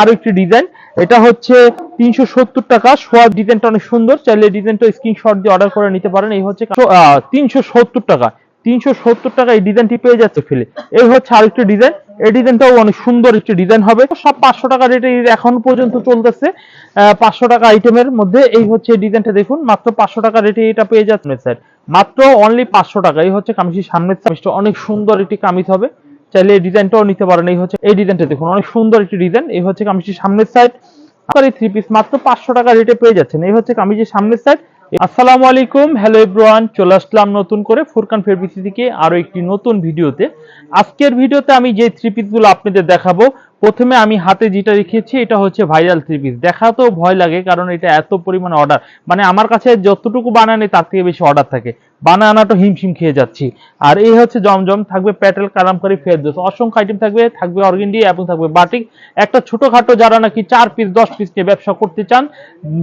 আরও একটি ডিজাইন এটা হচ্ছে তিনশো সত্তর টাকা। সোয়া ডিজাইনটা অনেক সুন্দর। চাইলে ডিজাইনটা স্ক্রিনশট দিয়ে অর্ডার করে নিতে পারেন। এই হচ্ছে তিনশো সত্তর টাকা। তিনশো সত্তর টাকা এই ডিজাইনটি পেয়ে যাচ্ছে ফেলে এই হচ্ছে আরেকটি ডিজাইন এই ডিজাইনটাও অনেক সুন্দর একটি ডিজাইন হবে। সব পাঁচশো টাকা রেটে এখন পর্যন্ত চলতেছে। পাঁচশো টাকা আইটেমের মধ্যে এই হচ্ছে ডিজাইনটা দেখুন। মাত্র পাঁচশো টাকা রেটে এটা পেয়ে যাচ্ছে। স্যার মাত্র অনলি পাঁচশো টাকা। এই হচ্ছে কামিজের সামনের অনেক সুন্দর একটি কামিজ হবে। চাইলে এই ডিজাইনটাও নিতে পারেন। এই হচ্ছে, এই ডিজাইনটা দেখুন, অনেক সুন্দর একটি ডিজাইন। এই হচ্ছে কামিজটির সামনের সাইড আপনার এই থ্রি পিস মাত্র পাঁচশো টাকা রেটে পেয়ে যাচ্ছেন। এই হচ্ছে কামিজের সামনের সাইড আসসালামু আলাইকুম হ্যালো এভরিওয়ান চলে আসলাম নতুন করে ফুরকান ফেরবিসি থেকে আরও একটি নতুন ভিডিওতে। আজকের ভিডিওতে আমি যে থ্রি পিসগুলো আপনাদের দেখাবো প্রথমে আমি হাতে যেটা রেখেছি, এটা হচ্ছে ভাইরাল থ্রি পিস দেখা তো ভয় লাগে, কারণ এটা এত পরিমাণ অর্ডার মানে আমার কাছে যতটুকু বানানে তার থেকে বেশি অর্ডার থাকে। বানানাটা হিমশিম খেয়ে যাচ্ছি। আর এই হচ্ছে জমজম, থাকবে প্যাটেল কালামকারি ফেরদোস। অসংখ্য আইটেম থাকবে থাকবে অর্গেন্ডি এবং থাকবে বাটিক একটা ছোটখাটো যারা নাকি চার পিস দশ পিস নিয়ে ব্যবসা করতে চান,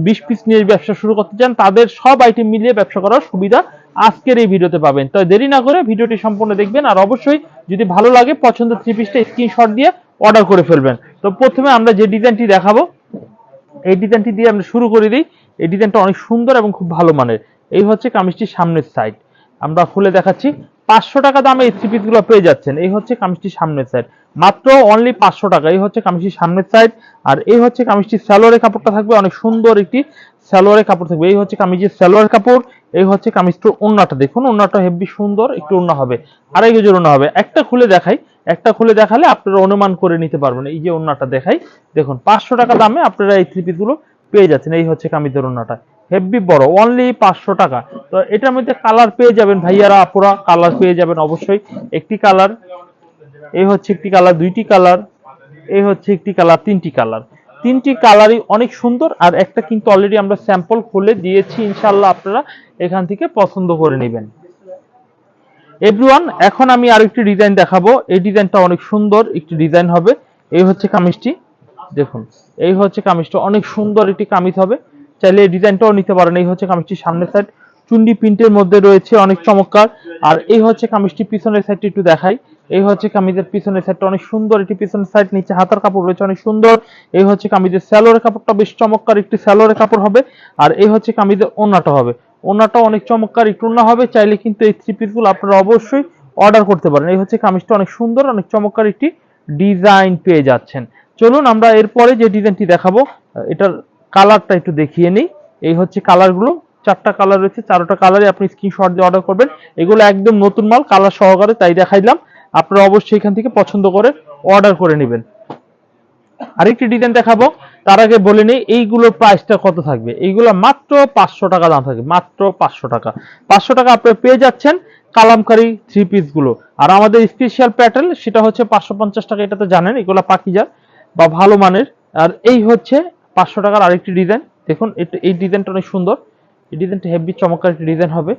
বিশ পিস নিয়ে ব্যবসা শুরু করতে চান, তাদের সব আইটেম মিলিয়ে ব্যবসা করার সুবিধা আজকের এই ভিডিওতে পাবেন। তো দেরি না করে ভিডিওটি সম্পূর্ণ দেখবেন, আর অবশ্যই যদি ভালো লাগে পছন্দ থ্রি পিসটা স্ক্রিনশট দিয়ে অর্ডার করে ফেলবেন। তো প্রথমে আমরা যে ডিজাইনটি দেখাবো, এই ডিজাইনটি দিয়ে আমরা শুরু করে দিই। এই ডিজাইনটা অনেক সুন্দর এবং খুব ভালো মানের। এই হচ্ছে কামিজটির সামনের সাইড আমরা খুলে দেখাচ্ছি, পাঁচশো টাকা দামে এই থ্রি পিসগুলো পেয়ে যাচ্ছেন। এই হচ্ছে কামিজটির সামনের সাইড মাত্র অনলি পাঁচশো টাকা। এই হচ্ছে কামিজটির সামনের সাইড আর এই হচ্ছে কামিজটির স্যালোয়ারের কাপড়টা থাকবে অনেক সুন্দর একটি স্যালোয়ারের কাপড় থাকবে। এই হচ্ছে কামিজের স্যালোয়ার কাপড়। এই হচ্ছে কামিজটার ওন্নাটা দেখুন ওন্নাটা হেভি সুন্দর। একটু ওন্না হবে। আড়াই গজের ওন্না হবে। একটা খুলে দেখাই। একটা খুলে দেখালে আপনারা অনুমান করে নিতে পারবেন। এই যে ওন্নাটা দেখাই, দেখুন, পাঁচশো টাকা দামে আপনারা এই থ্রি পিসগুলো পেয়ে যাচ্ছেন। এই হচ্ছে কামিদের ওন্নাটা হেভি বড় অনলি পাঁচশো টাকা। তো এটার মধ্যে কালার পেয়ে যাবেন ভাইয়ারা, আপুরা কালার পেয়ে যাবেন অবশ্যই। একটি কালার এই হচ্ছে একটি কালার দুইটি কালার এই হচ্ছে একটি কালার তিনটি কালার তিনটি কালারই অনেক সুন্দর আর একটা কিন্তু অলরেডি আমরা স্যাম্পল খুলে দিয়েছি ইনশাল্লাহ আপনারা এখান থেকে পছন্দ করে নেবেন। এভরিওয়ান এখন আমি আরেকটি ডিজাইন দেখাবো। এই ডিজাইনটা অনেক সুন্দর একটি ডিজাইন হবে। এই হচ্ছে কামিজটি। দেখুন, এই হচ্ছে কামিজটা। অনেক সুন্দর একটি কামিজ হবে। চাইলে এই ডিজাইনটাও নিতে পারেন। এই হচ্ছে কামিজটির সামনের সাইড চুন্ডি প্রিন্টের মধ্যে রয়েছে, অনেক চমৎকার। আর এই হচ্ছে কামিজটি পিছনের সাইডটি একটু দেখাই। এই হচ্ছে কামিজের পিছনের সাইডটা অনেক সুন্দর একটি পিছনের সাইড নিচে হাতার কাপড় রয়েছে, অনেক সুন্দর। এই হচ্ছে কামিজের স্যালোয়ারের কাপড়টা বেশ চমৎকার একটি স্যালোয়ারের কাপড় হবে। আর এই হচ্ছে কামিজের ওনাটা হবে। ওনাটা অনেক চমৎকার, একটু না হবে, চাইলে কিন্তু এই থ্রি পিসগুলো আপনারা অবশ্যই অর্ডার করতে পারেন। এই হচ্ছে কামিজটা অনেক সুন্দর, অনেক চমৎকার একটি ডিজাইন পেয়ে যাচ্ছেন। চলুন আমরা এরপরে যে ডিজাইনটি দেখাবো, এটার কালারটা একটু দেখিয়ে নিই। এই হচ্ছে কালারগুলো চারটা কালার রয়েছে, চারটা কালারে আপনি স্ক্রিনশট দিয়ে অর্ডার করবেন। এগুলো একদম নতুন মাল কালার সহকারে তাই দেখাইলাম আপনারা অবশ্যই এখান থেকে পছন্দ করে অর্ডার করে নেবেন। আরেকটি ডিজাইন দেখাবো তার আগে বলে নেই, এইগুলোর প্রাইসটা কত থাকবে? এইগুলো মাত্র পাঁচশো টাকা দাম থাকবে, মাত্র পাঁচশো টাকা। পাঁচশো টাকা আপনারা পেয়ে যাচ্ছেন কালামকারি থ্রি পিসগুলো। আর আমাদের স্পেশাল প্যাটেল সেটা হচ্ছে পাঁচশো পঞ্চাশ টাকা, এটা তো জানেন, এগুলো পাকিজার বা ভালো মানের। আর এই হচ্ছে পাঁচশো টাকার আরেকটি ডিজাইন দেখুন এই ডিজাইনটা অনেক সুন্দর। এই ডিজাইনটা হেভি চমৎকার একটি ডিজাইন হবে।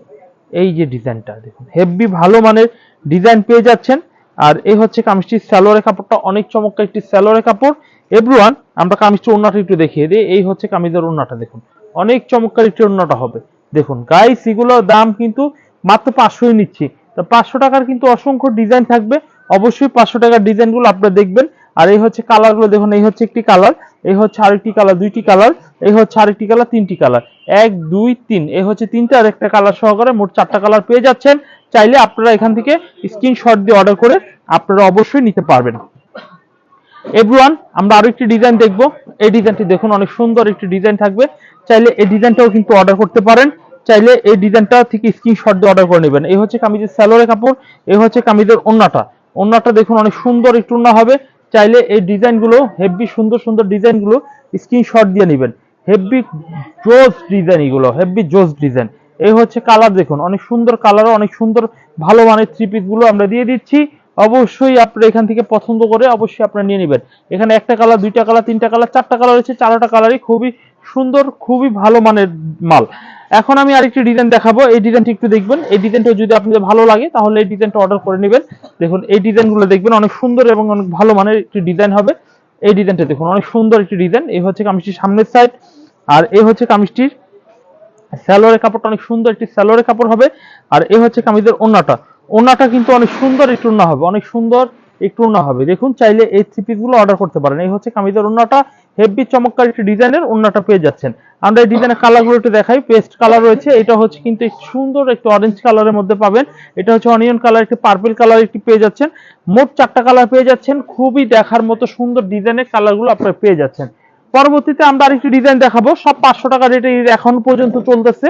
এই যে ডিজাইনটা দেখুন হেভি ভালো মানের ডিজাইন পেয়ে যাচ্ছেন। আর এই হচ্ছে কামিজটির স্যালোয়ারের কাপড়টা, অনেক চমৎকার একটি স্যালোয়ারের কাপড়। এভরিওয়ান আমরা কামিজটির ওন্নাটা একটু দেখিয়ে দিই। এই হচ্ছে কামিজের ওন্নাটা দেখুন। অনেক চমৎকার একটি ওন্নাটা হবে। দেখুন গাইস এগুলোর দাম কিন্তু মাত্র পাঁচশোই নিচ্ছি। তো পাঁচশো টাকার কিন্তু অসংখ্য ডিজাইন থাকবে। অবশ্যই পাঁচশো টাকার ডিজাইনগুলো আপনারা দেখবেন। আর এই হচ্ছে কালারগুলো দেখুন, এই হচ্ছে একটি কালার এই হচ্ছে আরেকটি কালার দুইটি কালার এই হচ্ছে আরেকটি কালার তিনটি কালার এক, দুই, তিন, এই হচ্ছে তিনটা আর একটা কালার সহকারে মোট চারটা কালার পেয়ে যাচ্ছেন। চাইলে আপনারা এখান থেকে স্ক্রিনশট দিয়ে অর্ডার করে আপনারা অবশ্যই নিতে পারবেন। এভরিওয়ান আমরা আরও একটি ডিজাইন দেখব। এই ডিজাইনটি দেখুন, অনেক সুন্দর একটি ডিজাইন থাকবে। চাইলে এই ডিজাইনটাও কিন্তু অর্ডার করতে পারেন। চাইলে এই ডিজাইনটা থেকে স্ক্রিনশট দিয়ে অর্ডার করে নেবেন। এই হচ্ছে কামিজের স্যালোয়ারের কাপড়, এই হচ্ছে কামিজের ওন্নাটা। ওন্নাটা দেখুন, অনেক সুন্দর একটু ওন্না হবে। চাইলে এই ডিজাইনগুলো হেভি সুন্দর সুন্দর ডিজাইনগুলো স্ক্রিনশট দিয়ে নেবেন। হেভি জোস ডিজাইন এগুলো হেভি জোস ডিজাইন এই হচ্ছে কালার দেখুন, অনেক সুন্দর কালার অনেক সুন্দর, ভালো মানের থ্রি পিসগুলো আমরা দিয়ে দিচ্ছি। অবশ্যই আপনারা এখান থেকে পছন্দ করে অবশ্যই আপনারা নিয়ে নেবেন। এখানে একটা কালার, দুইটা কালার, তিনটা কালার, চারটা কালার রয়েছে, চারোটা কালারই খুবই সুন্দর, খুবই ভালো মানের মাল। এখন আমি আরেকটি ডিজাইন দেখাবো। এই ডিজাইনটি একটু দেখবেন। এই ডিজাইনটা যদি আপনাদের ভালো লাগে, তাহলে এই ডিজাইনটা অর্ডার করে নেবেন। দেখুন, এই ডিজাইনগুলো দেখবেন অনেক সুন্দর এবং অনেক ভালো মানের একটি ডিজাইন হবে। এই ডিজাইনটা দেখুন, অনেক সুন্দর একটি ডিজাইন। এই হচ্ছে কামিজটির সামনের সাইড আর এই হচ্ছে কামিজটির স্যালোয়ারের কাপড়টা, অনেক সুন্দর একটি স্যালোয়ারের কাপড় হবে। আর এই হচ্ছে কামিজের ওন্নাটা। ওন্নাটা কিন্তু অনেক সুন্দর একটু ওন্না হবে, অনেক সুন্দর একটু ওন্না হবে। দেখুন, চাইলে এই থ্রি পিসগুলো অর্ডার করতে পারেন। এই হচ্ছে কামিজের ওন্নাটা হেভি চমৎকার একটি ডিজাইনের ওন্নাটা পেয়ে যাচ্ছেন। আমরা এই ডিজাইনের কালারগুলো একটু দেখাই পেস্ট কালার রয়েছে। এটা হচ্ছে কিন্তু সুন্দর একটু অরেঞ্জ কালারের মধ্যে পাবেন। এটা হচ্ছে অনিয়ন কালার একটি পার্পল কালার একটি পেয়ে যাচ্ছেন। মোট চারটা কালার পেয়ে যাচ্ছেন। খুবই দেখার মতো সুন্দর ডিজাইনের কালারগুলো আপনারা পেয়ে যাচ্ছেন। পরবর্তীতে আমরা আরেকটি ডিজাইন দেখাবো। সব পাঁচশো টাকা রেটে এখন পর্যন্ত চলতেছে।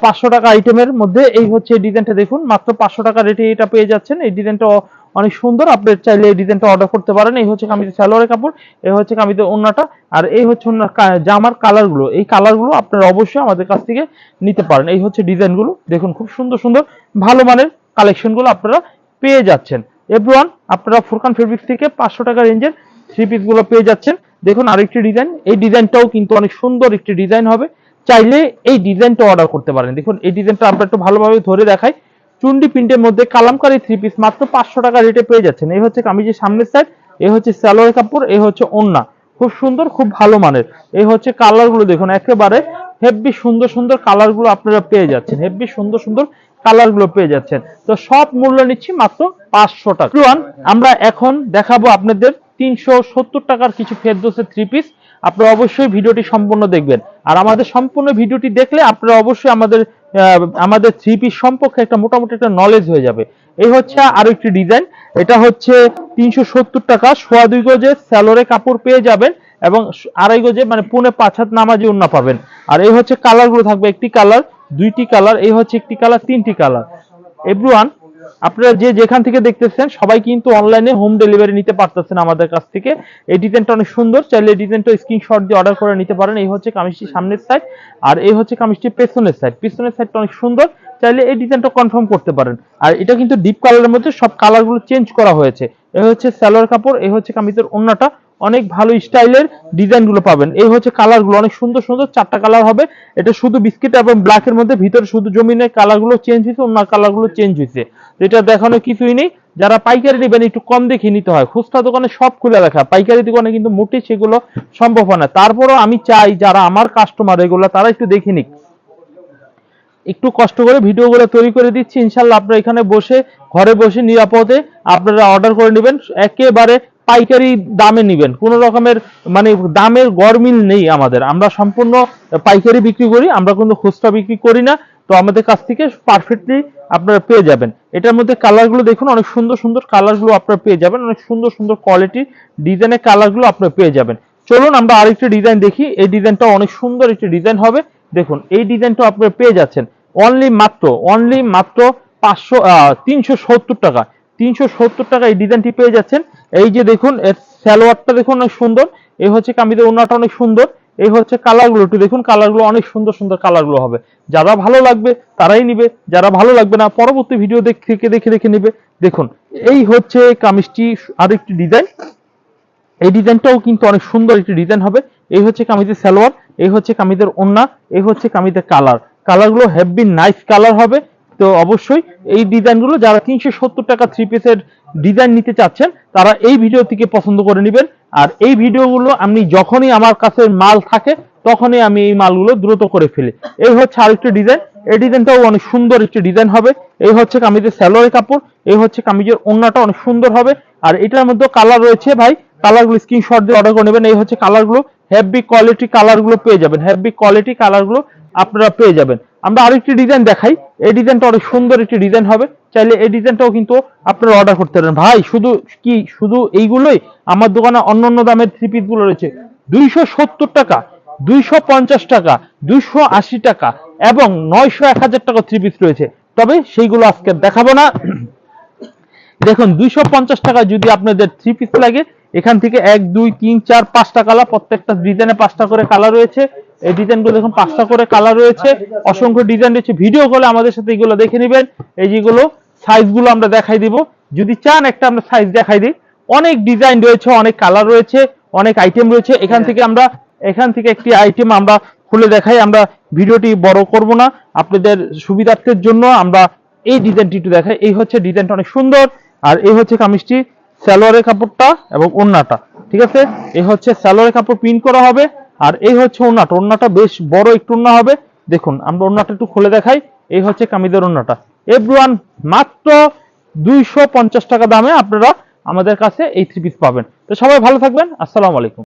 পাঁচশো টাকা আইটেমের মধ্যে। এই হচ্ছে ডিজাইনটা দেখুন। মাত্র পাঁচশো টাকা রেটে এটা পেয়ে যাচ্ছেন। এই ডিজাইনটা অনেক সুন্দর। আপনি চাইলে এই ডিজাইনটা অর্ডার করতে পারেন। এই হচ্ছে কামিজের সালোয়ারের কাপড়, এই হচ্ছে কামিজের ওন্নাটা, আর এই হচ্ছে ওন্নার কা- জামার কালারগুলো এই কালারগুলো আপনারা অবশ্যই আমাদের কাছ থেকে নিতে পারেন। এই হচ্ছে ডিজাইনগুলো দেখুন, খুব সুন্দর সুন্দর, ভালো মানের কালেকশনগুলো আপনারা পেয়ে যাচ্ছেন। এভরিওয়ান আপনারা ফুরকান ফেব্রিক্স থেকে পাঁচশো টাকা রেঞ্জের থ্রি পিসগুলো পেয়ে যাচ্ছেন। দেখুন আরেকটি ডিজাইন। এই ডিজাইনটাও কিন্তু অনেক সুন্দর একটি ডিজাইন হবে। চাইলে এই ডিজাইনটা অর্ডার করতে পারেন। দেখুন, এই ডিজাইনটা আমরা একটু ভালোভাবে ধরে দেখাই। চুন্ডি প্রিন্টের মধ্যে কালামকারী থ্রি পিস মাত্র পাঁচশো টাকা রেটে পেয়ে যাচ্ছেন। এই হচ্ছে কামিজের সামনের সাইড এই হচ্ছে সালোয়ার কাপড়, এই হচ্ছে ওন্না। খুব সুন্দর, খুব ভালো মানের। এই হচ্ছে কালারগুলো দেখুন, একেবারে হেভি সুন্দর সুন্দর কালারগুলো আপনারা পেয়ে যাচ্ছেন। হেভি সুন্দর সুন্দর কালারগুলো পেয়ে যাচ্ছেন। তো সব মূল্য নিচ্ছি মাত্র পাঁচশো টাকা। আমরা এখন দেখাবো আপনাদের তিনশো সত্তর টাকার কিছু ফেরদোসের থ্রি পিস আপনারা অবশ্যই ভিডিওটি সম্পূর্ণ দেখবেন। আর আমাদের সম্পূর্ণ ভিডিওটি দেখলে আপনারা অবশ্যই আমাদের আমাদের থ্রি পিস সম্পর্কে একটা মোটামুটি একটা নলেজ হয়ে যাবে। এই হচ্ছে আরও একটি ডিজাইন এটা হচ্ছে তিনশো সত্তর টাকা। সোয়া দুই গজে স্যালোরে কাপড় পেয়ে যাবেন এবং আড়াই গজে মানে পুনে পাঁচ হাত নামাজি উন্না পাবেন। আর এই হচ্ছে কালারগুলো থাকবে একটি কালার দুইটি কালার এই হচ্ছে একটি কালার তিনটি কালার এভরিওয়ান আপনারা যে যেখান থেকে দেখতেছেন, সবাই কিন্তু অনলাইনে হোম ডেলিভারি নিতে পারতেছেন আমাদের কাছ থেকে। এই ডিজাইনটা অনেক সুন্দর। চাইলে ডিজাইনটা স্ক্রিনশট দিয়ে অর্ডার করে নিতে পারেন। এই হচ্ছে কামিজটি সামনের সাইড আর এই হচ্ছে কামিজটি পেছনের সাইড পেছনের সাইডটা অনেক সুন্দর। চাইলে এই ডিজাইনটা কনফার্ম করতে পারেন। আর এটা কিন্তু ডিপ কালারের মধ্যে সব কালারগুলো চেঞ্জ করা হয়েছে। এই হচ্ছে সালোয়ার কাপড়, এই হচ্ছে কামিজের ওন্নাটা অনেক ভালো স্টাইলের ডিজাইনগুলো পাবেন। এই হচ্ছে কালারগুলো অনেক সুন্দর সুন্দর। চারটা কালার হবে। এটা শুধু বিস্কিট এবং ব্ল্যাক এর মধ্যে, ভিতরে শুধু জমিনের কালারগুলো চেঞ্জ হয়েছে অন্য কালারগুলো চেঞ্জ হয়েছে। এটা দেখানো কিছুই নেই। যারা পাইকারি নেবেন, একটু কম দেখে নিতে হয়। খুচরা দোকানে সব খুলে রাখা। পাইকারি দোকানে কিন্তু মোটেই সেগুলো সম্ভব হয় না। তারপরও আমি চাই, যারা আমার কাস্টমার এগুলো তারা একটু দেখে নিক। একটু কষ্ট করে ভিডিওগুলো তৈরি করে দিচ্ছি। ইনশাল্লাহ আপনারা এখানে বসে, ঘরে বসে, নিরাপদে আপনারা অর্ডার করে নেবেন। একেবারে পাইকারি দামে নেবেন। কোনো রকমের মানে দামের গরমিল নেই আমাদের। আমরা সম্পূর্ণ পাইকারি বিক্রি করি, আমরা কোনো খুচরা বিক্রি করি না। তো আমাদের কাছ থেকে পারফেক্টলি আপনারা পেয়ে যাবেন। এটার মধ্যে কালারগুলো দেখুন, অনেক সুন্দর সুন্দর কালারগুলো আপনারা পেয়ে যাবেন, অনেক সুন্দর সুন্দর কোয়ালিটি ডিজাইনের কালারগুলো আপনারা পেয়ে যাবেন। চলুন আমরা আরেকটি ডিজাইন দেখি। এই ডিজাইনটা অনেক সুন্দর একটি ডিজাইন হবে। দেখুন, এই ডিজাইনটা আপনারা পেয়ে যাচ্ছেন। অনলি মাত্র অনলি মাত্র পাঁচশো তিনশো সত্তর টাকা। তিনশো সত্তর টাকা এই ডিজাইনটি পেয়ে যাচ্ছেন। এই যে দেখুন, এর স্যালোয়ারটা দেখুন অনেক সুন্দর। এই হচ্ছে কামিজের ওনাটা অনেক সুন্দর। এই হচ্ছে কালারগুলো একটু দেখুন কালারগুলো অনেক সুন্দর সুন্দর কালারগুলো হবে। যারা ভালো লাগবে, তারাই নিবে। যারা ভালো লাগবে না, পরবর্তী ভিডিও দেখে দেখে দেখে নিবে। দেখুন, এই হচ্ছে কামিজটি আরেকটি ডিজাইন এই ডিজাইনটাও কিন্তু অনেক সুন্দর একটি ডিজাইন হবে। এই হচ্ছে কামিজের সালোয়ার, এই হচ্ছে কামিজের ওন্না, এই হচ্ছে কামিজের কালার কালারগুলো হেভি নাইস কালার হবে। তো অবশ্যই এই ডিজাইনগুলো যারা তিনশো সত্তর টাকা থ্রি পিসের ডিজাইন নিতে চাচ্ছেন, তারা এই ভিডিও থেকে পছন্দ করে নেবেন। আর এই ভিডিওগুলো আমি যখনই আমার কাছে মাল থাকে, তখনই আমি এই মালগুলো দ্রুত করে ফেলি। এই হচ্ছে আরেকটি ডিজাইন এই ডিজাইনটাও অনেক সুন্দর একটি ডিজাইন হবে। এই হচ্ছে কামিজের স্যালোয়ারের কাপড়। এই হচ্ছে কামিজের ওন্নাটা অনেক সুন্দর হবে। আর এটার মধ্যে কালার রয়েছে ভাই। কালারগুলো স্ক্রিনশট দিয়ে অর্ডার করে নেবেন। এই হচ্ছে কালারগুলো হেভি কোয়ালিটি কালারগুলো পেয়ে যাবেন। হেভি কোয়ালিটি কালারগুলো আপনারা পেয়ে যাবেন। আমরা আরেকটি ডিজাইন দেখাই। এই ডিজাইনটা অনেক সুন্দর একটি ডিজাইন হবে। চাইলে এই ডিজাইনটাও কিন্তু আপনারা অর্ডার করতে পারেন। ভাই, শুধু কি, শুধু এইগুলোই? আমার দোকানে অন্য অন্য দামের থ্রি পিসগুলো রয়েছে। দুইশো সত্তর টাকা, দুইশো পঞ্চাশ টাকা, দুইশো আশি টাকা এবং নয়শো এক হাজার টাকা থ্রি পিস রয়েছে। তবে সেইগুলো আজকে দেখাবো না। দেখুন, দুইশো পঞ্চাশ টাকা যদি আপনাদের থ্রি পিস লাগে, এখান থেকে এক, দুই, তিন, চার, পাঁচটা কালার প্রত্যেকটা ডিজাইনে পাঁচটা করে কালার রয়েছে। এই ডিজাইনগুলো দেখুন, পাঁচটা করে কালার রয়েছে, অসংখ্য ডিজাইন রয়েছে। ভিডিও কলে আমাদের সাথে এগুলো দেখে নেবেন। এই যেগুলো সাইজগুলো আমরা দেখাই দিব। যদি চান একটা আমরা সাইজ দেখাই দিই। অনেক ডিজাইন রয়েছে, অনেক কালার রয়েছে, অনেক আইটেম রয়েছে। এখান থেকে আমরা, এখান থেকে একটি আইটেম আমরা খুলে দেখাই। আমরা ভিডিওটি বড় করব না। আপনাদের সুবিধার্থের জন্য আমরা এই ডিজাইনটি একটু দেখাই। এই হচ্ছে ডিজাইনটা অনেক সুন্দর। আর এই হচ্ছে কামিজটি স্যালোয়ারের কাপড়টা এবং ওন্নাটা। ঠিক আছে? এই হচ্ছে সালোয়ারের কাপড় প্রিন্ট করা হবে। আর এই হচ্ছে ওনাট ওনাটা বেশ বড় একটু ওনা হবে। দেখুন, আমরা ওনাটা একটু খুলে দেখাই। এই হচ্ছে কামিদের ওনাটা এভরিওয়ান মাত্র দুইশো পঞ্চাশ টাকা দামে আপনারা আমাদের কাছে এই থ্রি পিস পাবেন। তো সবাই ভালো থাকবেন। আসসালামু আলাইকুম।